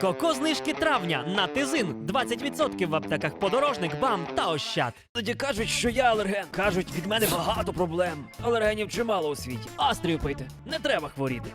Коко знижки травня на тизин 20% в аптеках подорожник, бам та ощад. Тоді кажуть, що я алерген. Кажуть, від мене багато проблем. Алергенів чимало у світі. Астрію пити. Не треба хворіти.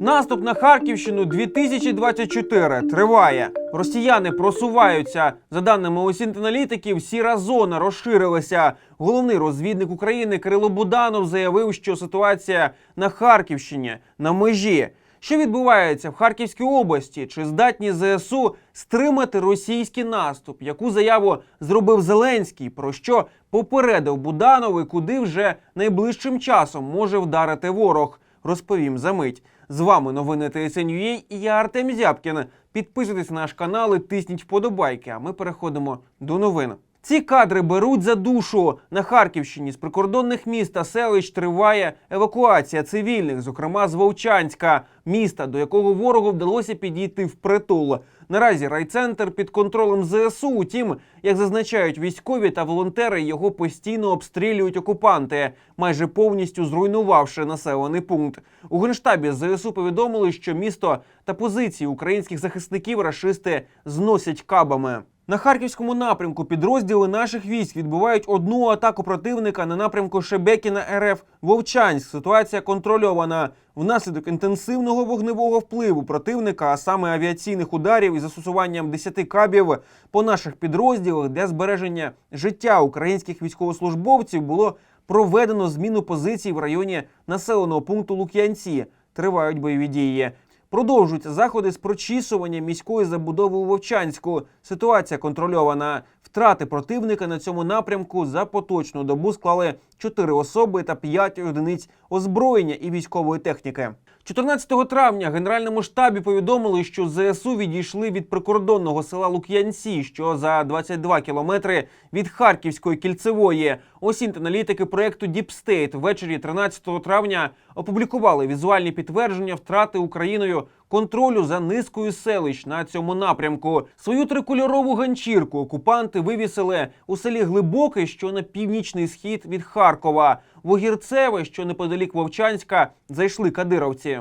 Наступ на Харківщину 2024 триває. Росіяни просуваються. За даними осінт-аналітиків, сіра зона розширилася. Головний розвідник України Кирило Буданов заявив, що ситуація на Харківщині на межі. Що відбувається в Харківській області? Чи здатні ЗСУ стримати російський наступ? Яку заяву зробив Зеленський? Про що попередив Буданов і куди вже найближчим часом може вдарити ворог? Розповім за мить. З вами новини ТСНЮА і я Артем Зябкін. Підписуйтесь на наш канал і тисніть вподобайки. А ми переходимо до новин. Ці кадри беруть за душу на Харківщині з прикордонних міст та селищ триває евакуація цивільних, зокрема з Вовчанська, міста, до якого ворогу вдалося підійти впритул. Наразі райцентр під контролем ЗСУ. Утім, як зазначають військові та волонтери, його постійно обстрілюють окупанти, майже повністю зруйнувавши населений пункт. У генштабі ЗСУ повідомили, що місто та позиції українських захисників рашисти зносять кабами. На харківському напрямку підрозділи наших військ відбувають одну атаку противника на напрямку Шебекіна РФ Вовчанськ. Ситуація контрольована. Внаслідок інтенсивного вогневого впливу противника, а саме авіаційних ударів із застосуванням 10 кабів по наших підрозділах для збереження життя українських військовослужбовців було проведено зміну позицій в районі населеного пункту Лук'янці. Тривають бойові дії. Продовжуються заходи з прочісування міської забудови у Вовчанську. Ситуація контрольована. Втрати противника на цьому напрямку за поточну добу склали 4 особи та 5 одиниць озброєння і військової техніки. 14 травня Генеральному штабі повідомили, що ЗСУ відійшли від прикордонного села Лук'янці, що за 22 кілометри від Харківської кільцевої. Осінт-аналітики проекту Deep State ввечері 13 травня опублікували візуальні підтвердження втрати Україною контролю за низкою селищ на цьому напрямку. Свою трикольорову ганчірку окупанти вивісили у селі Глибоке, що на північний схід від Харкова. В Огірцеве, що неподалік Вовчанська, зайшли кадировці.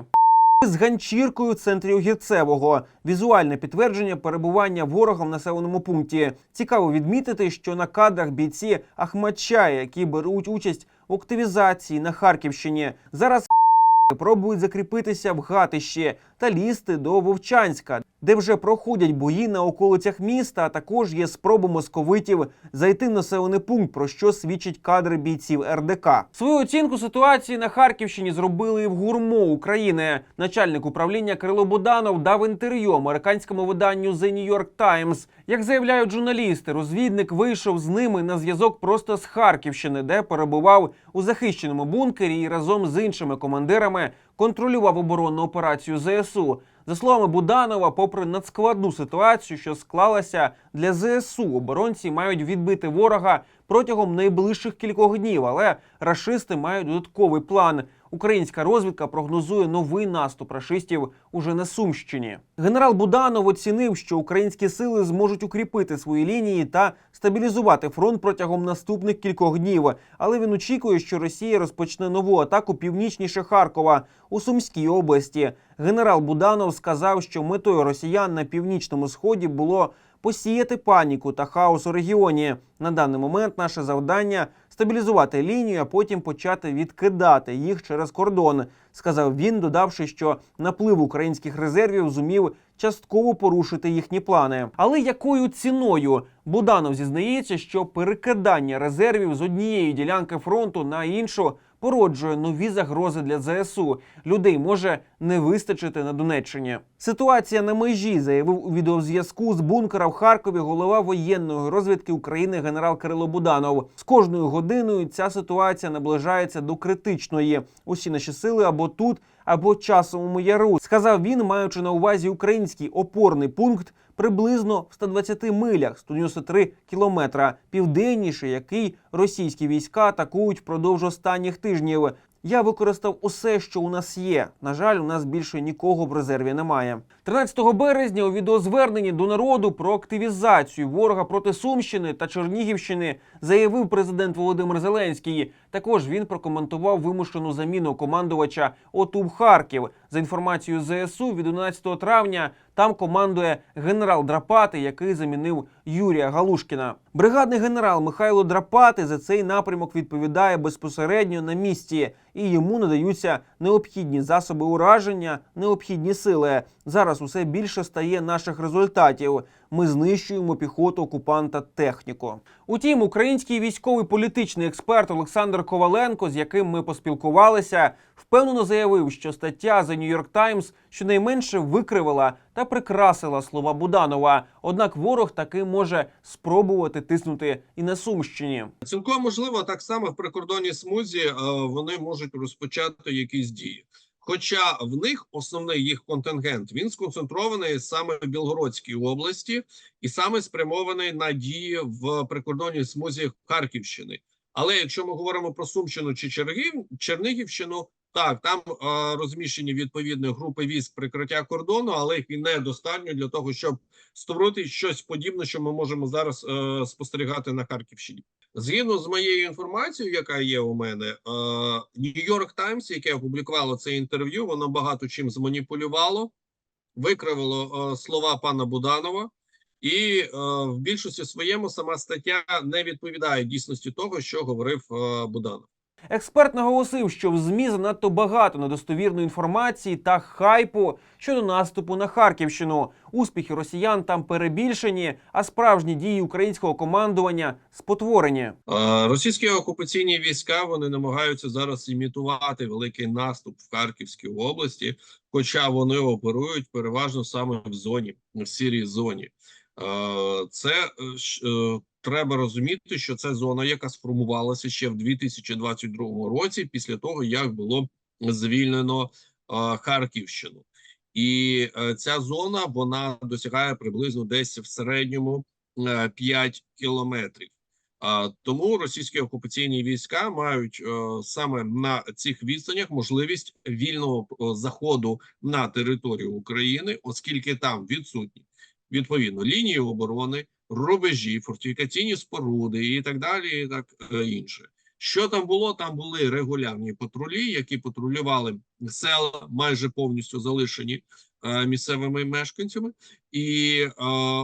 З ганчіркою в центрі Огірцевого візуальне підтвердження перебування ворога в населеному пункті. Цікаво відмітити, що на кадрах бійці Ахмадчая, які беруть участь в активізації на Харківщині, зараз пробують закріпитися в Гатищі та лізти до Вовчанська, де вже проходять бої на околицях міста. А також є спроби московитів зайти в населений пункт, про що свідчать кадри бійців РДК. Свою оцінку ситуації на Харківщині зробили і в гурмо України. Начальник управління Кирило Буданов дав інтерв'ю американському виданню The New York Times. Як заявляють журналісти, розвідник вийшов з ними на зв'язок просто з Харківщини, де перебував у захищеному бункері і разом з іншими командирами контролював оборонну операцію ЗСУ. За словами Буданова, попри надскладну ситуацію, що склалася для ЗСУ, оборонці мають відбити ворога протягом найближчих кількох днів, але рашисти мають додатковий план. Українська розвідка прогнозує новий наступ рашистів уже на Сумщині. Генерал Буданов оцінив, що українські сили зможуть укріпити свої лінії та стабілізувати фронт протягом наступних кількох днів. Але він очікує, що Росія розпочне нову атаку північніше Харкова у Сумській області. Генерал Буданов сказав, що метою росіян на північному сході було посіяти паніку та хаос у регіоні. На даний момент наше завдання стабілізувати лінію, а потім почати відкидати їх через кордон, сказав він, додавши, що наплив українських резервів зумів частково порушити їхні плани. Але якою ціною Буданов зізнається, що перекидання резервів з однієї ділянки фронту на іншу породжує нові загрози для ЗСУ. Людей може не вистачити на Донеччині. Ситуація на межі заявив у відеозв'язку з бункера в Харкові голова воєнної розвідки України генерал Кирило Буданов. З кожною годиною ця ситуація наближається до критичної. Усі наші сили або тут, або часовому яру, сказав він, маючи на увазі український опорний пункт приблизно в 120 милях, 193 кілометра південніше, який російські війська атакують впродовж останніх тижнів. Я використав усе, що у нас є. На жаль, у нас більше нікого в резерві немає. 13 березня у відеозверненні до народу про активізацію ворога проти Сумщини та Чернігівщини заявив президент Володимир Зеленський. Також він прокоментував вимушену заміну командувача ОТУ в Харків. За інформацією ЗСУ, від 11 травня Там командує генерал Драпати, який замінив Юрія Галушкіна. Бригадний генерал Михайло Драпати за цей напрямок відповідає безпосередньо на місці, і йому надаються необхідні засоби ураження, необхідні сили. Зараз усе більше стає наших результатів. Ми знищуємо піхоту окупанта техніку. Утім, український військовий політичний експерт Олександр Коваленко, з яким ми поспілкувалися, впевнено заявив, що стаття The New York Times щонайменше викривила та прикрасила слова Буданова. Однак ворог таки може спробувати тиснути і на Сумщині. Цілком можливо, так само в прикордонній смузі е, вони можуть розпочати якісь дії. Хоча в них основний їх контингент він сконцентрований саме в Білгородській області і саме спрямований на дії в прикордонній смузі Харківщини. Але якщо ми говоримо про Сумщину чи Чернігівщину, так там е, розміщені відповідні групи військ прикриття кордону, але їх і недостатньо для того, щоб створити щось подібне, що ми можемо зараз е, спостерігати на Харківщині. Згідно з моєю інформацією, яка є у мене, е, New York Times, яке опублікувало це інтерв'ю, воно багато чим зманіпулювало, викривило е, слова пана Буданова, і е, в більшості своєму сама стаття не відповідає дійсності того, що говорив е, Буданов. Експерт наголосив, що в змі занадто багато недостовірної інформації та хайпу щодо наступу на Харківщину. Успіхи росіян там перебільшені, а справжні дії українського командування спотворені. Російські окупаційні війська вони намагаються зараз імітувати великий наступ в Харківській області, хоча вони оперують переважно саме в зоні, в сірій зоні. Це е, е, треба розуміти, що це зона, яка сформувалася ще в 2022 році, після того як було звільнено е, Харківщину. І е, ця зона вона досягає приблизно десь в середньому е, 5 кілометрів. А тому російські окупаційні війська мають е, саме на цих відстанях можливість вільного е, заходу на територію України, оскільки там відсутні відповідно лінії оборони, рубежі, фортифікаційні споруди і так далі, і так е, інше. Що там було? Там були регулярні патрулі, які патрулювали села, майже повністю залишені е, місцевими мешканцями, і е,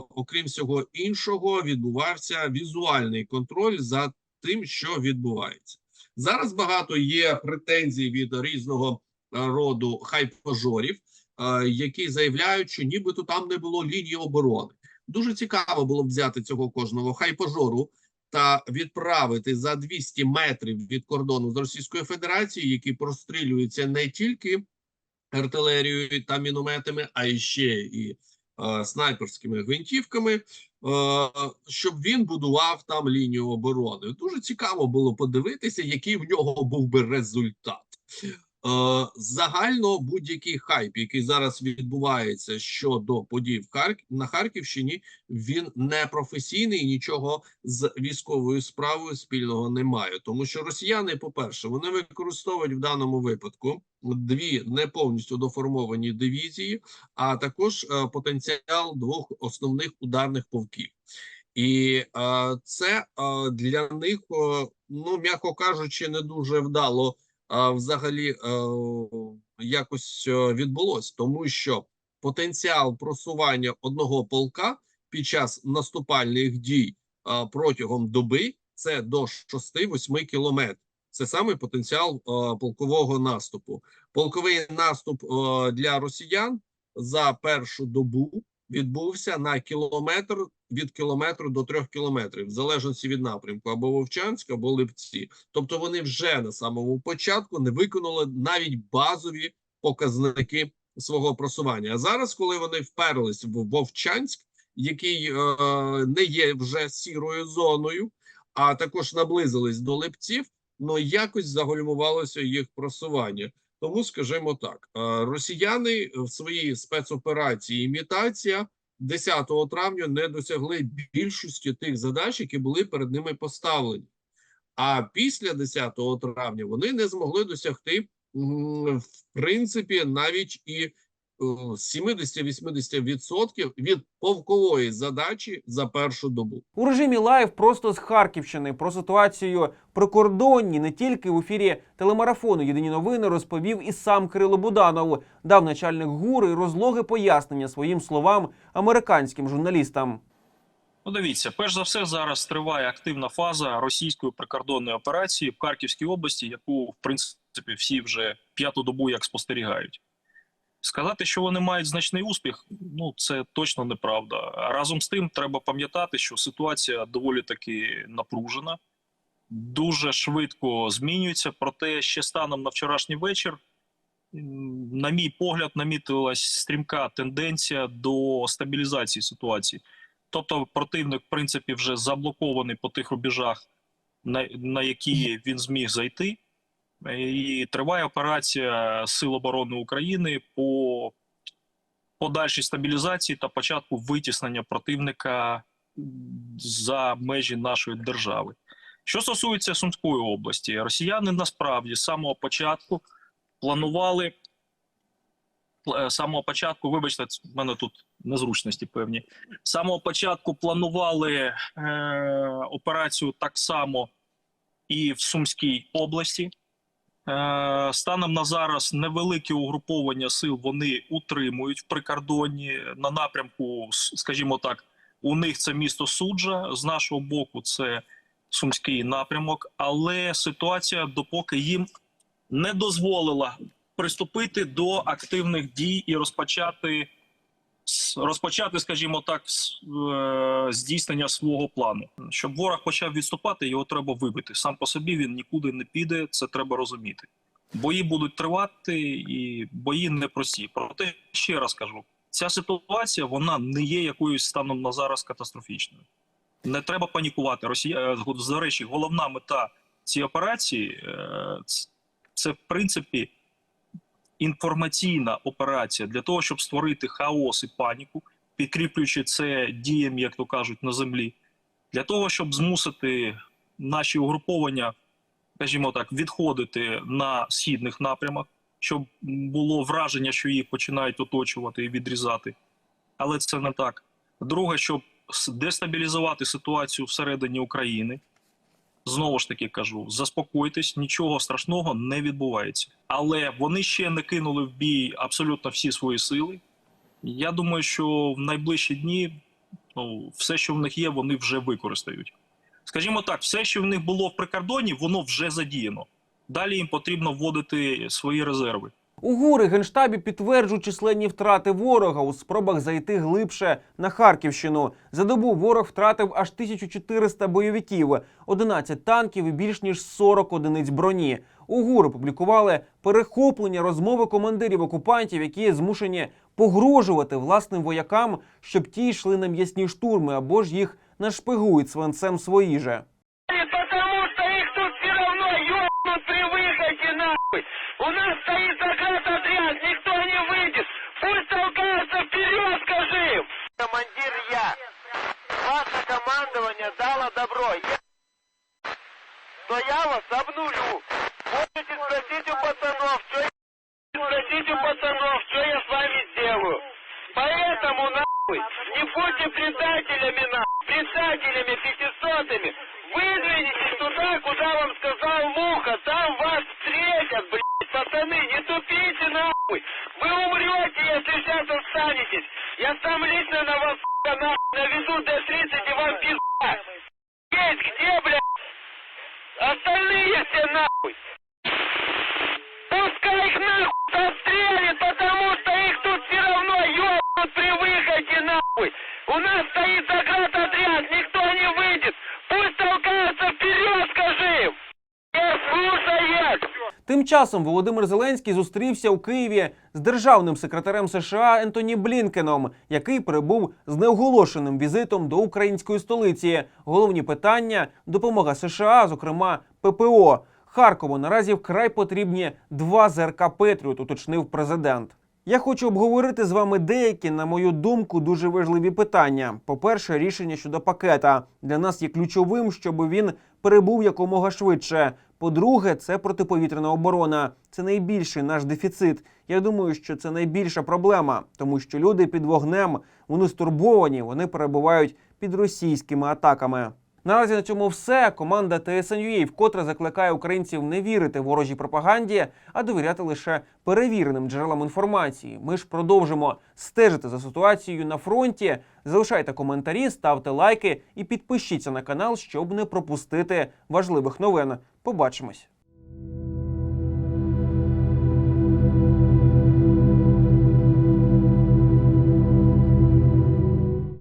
окрім всього іншого, відбувався візуальний контроль за тим, що відбувається. Зараз багато є претензій від різного е, роду хайпажорів, е, які заявляють, що нібито там не було лінії оборони. Дуже цікаво було б взяти цього кожного хайпажору та відправити за 200 метрів від кордону з Російською Федерацією, які прострілюються не тільки артилерією та мінометами, а й ще і е, снайперськими гвинтівками, е, щоб він будував там лінію оборони. Дуже цікаво було подивитися, який в нього був би результат. Е, загально будь-який хайп, який зараз відбувається щодо подій в Харк... на Харківщині, він не професійний нічого з військовою справою спільного не має. Тому що росіяни, по-перше, вони використовують в даному випадку дві не повністю доформовані дивізії, а також е, потенціал двох основних ударних полків. І е, це е, для них, е, ну м'яко кажучи, не дуже вдало взагалі е, якось е, відбулось, тому що потенціал просування одного полка під час наступальних дій протягом доби це до 6-8 кілометрів. Це саме потенціал е, полкового наступу. Полковий наступ для росіян за першу добу відбувся на кілометр від кілометру до трьох кілометрів, в залежності від напрямку або Вовчанськ, або Липці. Тобто вони вже на самому початку не виконали навіть базові показники свого просування. А зараз, коли вони вперлись в Вовчанськ, який е, не є вже сірою зоною, а також наблизились до Липців, ну якось загальмувалося їх просування. Тому скажімо так, е, росіяни в своїй спецоперації імітація 10 травня не досягли більшості тих задач, які були перед ними поставлені. А після 10 травня вони не змогли досягти, в принципі, навіть і 70-80% від полкової задачі за першу добу. У режимі лайв просто з Харківщини про ситуацію прикордонні не тільки в ефірі телемарафону Єдині новини розповів і сам Кирило Буданов, дав начальник ГУР і розлоги пояснення своїм словам американським журналістам. Ну, дивіться, перш за все, зараз триває активна фаза російської прикордонної операції в Харківській області, яку в принципі всі вже п'яту добу як спостерігають. Сказати, що вони мають значний успіх, ну це точно неправда. Разом з тим, треба пам'ятати, що ситуація доволі таки напружена, дуже швидко змінюється. Проте ще станом на вчорашній вечір, на мій погляд, намітилась стрімка тенденція до стабілізації ситуації. Тобто противник, в принципі, вже заблокований по тих рубежах, на, на які він зміг зайти. І триває операція Сил оборони України по подальшій стабілізації та початку витіснення противника за межі нашої держави. Що стосується Сумської області, росіяни насправді з самого початку планували е, з самого початку, вибачте, в мене тут незручності певні. З самого початку планували е, операцію так само і в Сумській області. Е, станом на зараз невелике угруповання сил вони утримують в прикордонні на напрямку, скажімо так, у них це місто Суджа, з нашого боку це Сумський напрямок, але ситуація допоки їм не дозволила приступити до активних дій і розпочати розпочати, скажімо так, е, здійснення свого плану. Щоб ворог почав відступати, його треба вибити. Сам по собі він нікуди не піде. Це треба розуміти. Бої будуть тривати, і бої непрості. Проте ще раз кажу: ця ситуація вона не є якоюсь станом на зараз катастрофічною. Не треба панікувати. Росія е, до речі, головна мета цієї операції е, це в принципі інформаційна операція для того, щоб створити хаос і паніку, підкріплюючи це діям, як то кажуть, на землі, для того, щоб змусити наші угруповання, скажімо так, відходити на східних напрямах, щоб було враження, що їх починають оточувати і відрізати. Але це не так. Друге, щоб дестабілізувати ситуацію всередині України. Знову ж таки кажу, заспокойтесь, нічого страшного не відбувається. Але вони ще не кинули в бій абсолютно всі свої сили. Я думаю, що в найближчі дні ну, все, що в них є, вони вже використають. Скажімо так, все, що в них було в прикордоні, воно вже задіяно. Далі їм потрібно вводити свої резерви. У ГУР і Генштабі підтверджують численні втрати ворога у спробах зайти глибше на Харківщину. За добу ворог втратив аж 1400 бойовиків, 11 танків і більш ніж 40 одиниць броні. У ГУР опублікували перехоплення розмови командирів окупантів, які змушені погрожувати власним воякам, щоб ті йшли на м'ясні штурми або ж їх нашпигують свинцем свої же. Дало добро. Я... То я вас обнулю. Можете спросить у пацанов, что. Спросить у пацанов, что я с вами сделаю. Поэтому нахуй не будьте предателями нахуй, предателями пятисотыми. Выдвинетесь туда, куда вам сказал Муха, там вас встретят, блядь, пацаны, не тупите нахуй. Вы умрете, если сейчас останетесь. Я сам лично на вас, нахуй, наведу Д-30 и вам пизда. Есть где, блядь? Остальные все нахуй. Часом Володимир Зеленський зустрівся у Києві з державним секретарем США Ентоні Блінкеном, який прибув з неоголошеним візитом до української столиці. Головні питання допомога США, зокрема ППО. Харкову наразі вкрай потрібні два ЗРК Петріот, уточнив президент. Я хочу обговорити з вами деякі, на мою думку, дуже важливі питання. По-перше, рішення щодо пакета для нас є ключовим, щоб він перебув якомога швидше. По-друге, це протиповітряна оборона. Це найбільший наш дефіцит. Я думаю, що це найбільша проблема, тому що люди під вогнем, вони стурбовані, вони перебувають під російськими атаками. Наразі на цьому все. Команда TSN.ua вкотре закликає українців не вірити ворожій пропаганді, а довіряти лише перевіреним джерелам інформації. Ми ж продовжимо стежити за ситуацією на фронті. Залишайте коментарі, ставте лайки і підпишіться на канал, щоб не пропустити важливих новин. Побачимось.